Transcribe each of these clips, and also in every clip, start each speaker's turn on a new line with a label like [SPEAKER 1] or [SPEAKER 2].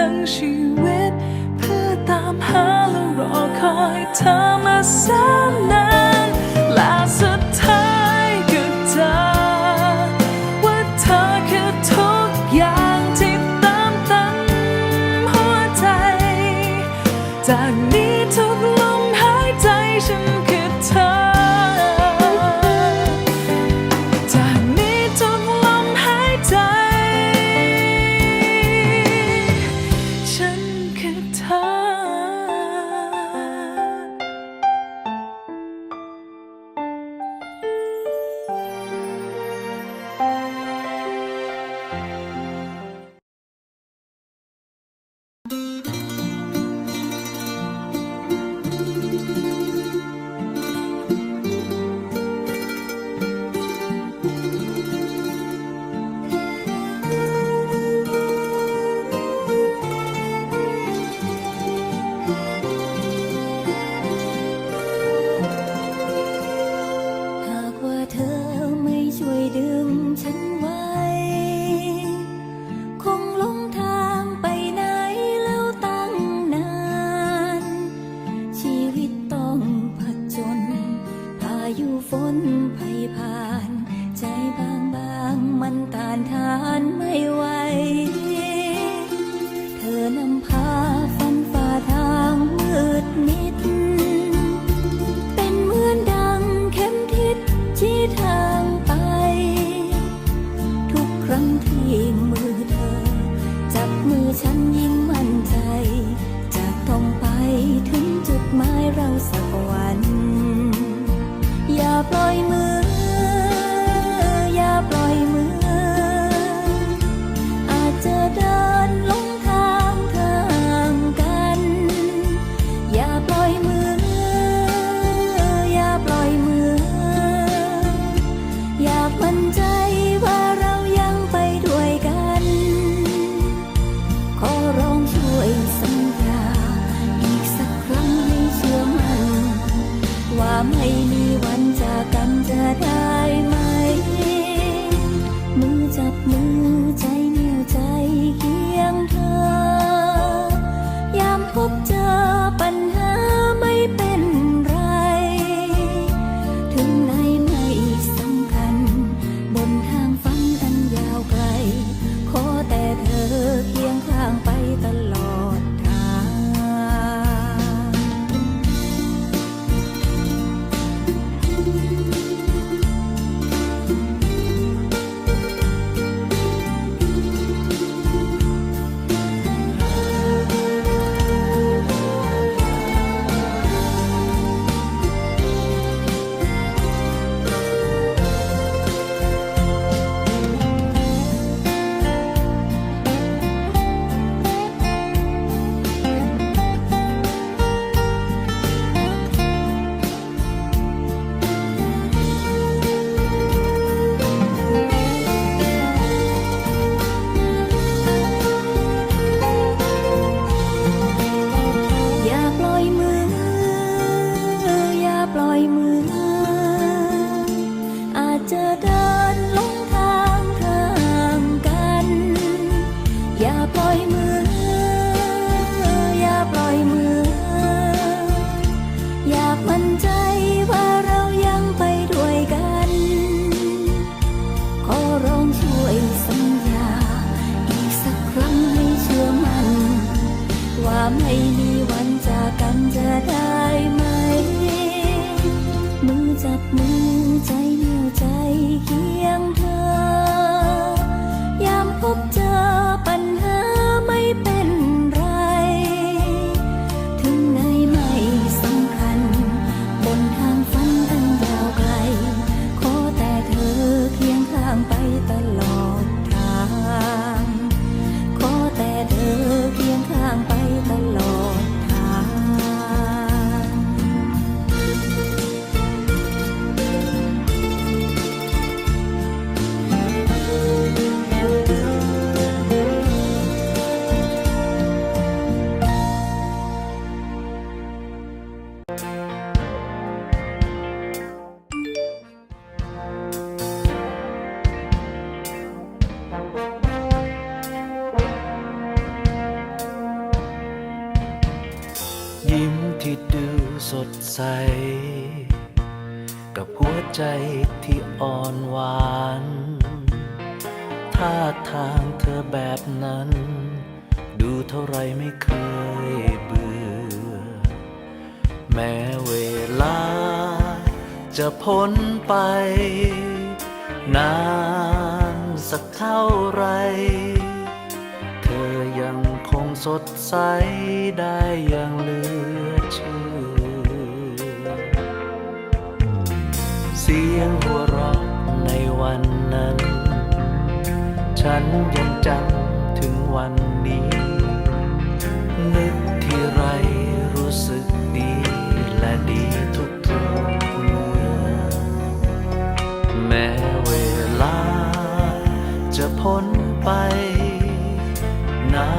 [SPEAKER 1] ทั้งชีวิต เพื่อตามหาและรอคอยเธอมาแสนนานและสุดท้ายก็เจอว่าเธอคือทุกอย่างที่ตาม
[SPEAKER 2] ตันหัวใจ จากนี้ทุกลมหายใจฉัน
[SPEAKER 3] ใส กับหัวใจที่อ่อนหวานท่าทางเธอแบบนั้น ดูเท่าไรไม่เคยเบื่อ แม้เวลาจะพ้นไป นานสักเท่าไร เธอยังคงสดใสได้อย่างเหลือเชื่อ ฉันยังจำถึงวันนี้ นึกที่ไรรู้สึกดีและดีทุกทุกๆเมื่อแม้เวลาจะพ้นไป นา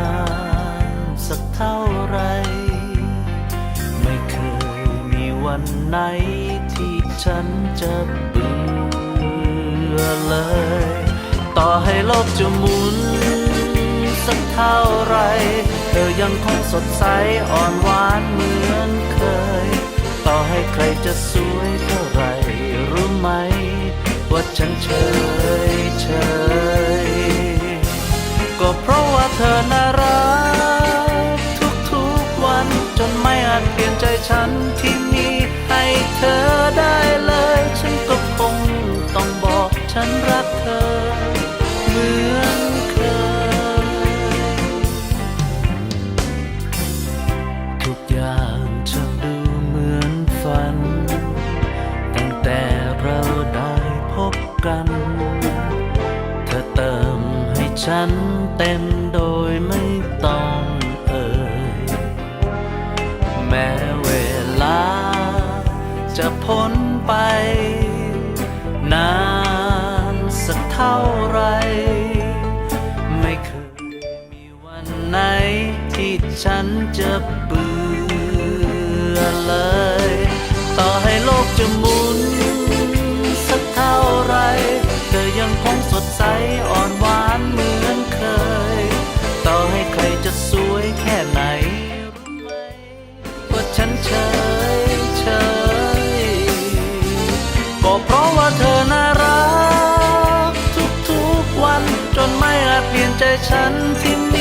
[SPEAKER 3] นสักเท่าไร ไม่เคยมีวันไหนที่ฉันจะเบื่อเลย ต่อให้โลกจะหมุน สักเท่าไร เธอยังคงสดใสอ่อนหวานเหมือนเคย ต่อให้ใครจะสวยเท่าไรรู้ไหม ว่าฉันเฉยเฉยก็เพราะว่าเธอน่ารัก ฉันเต็มโดยไม่ต้องเอ่ย แม้เวลาจะพ้นไป นานสักเท่าไร ไม่เคยมีวันไหนที่ฉันจะเบื่อเลย ต่อให้โลกจะหมุน สักเท่าไร เธอยังคงสดใสอ่อน ฉันที่มี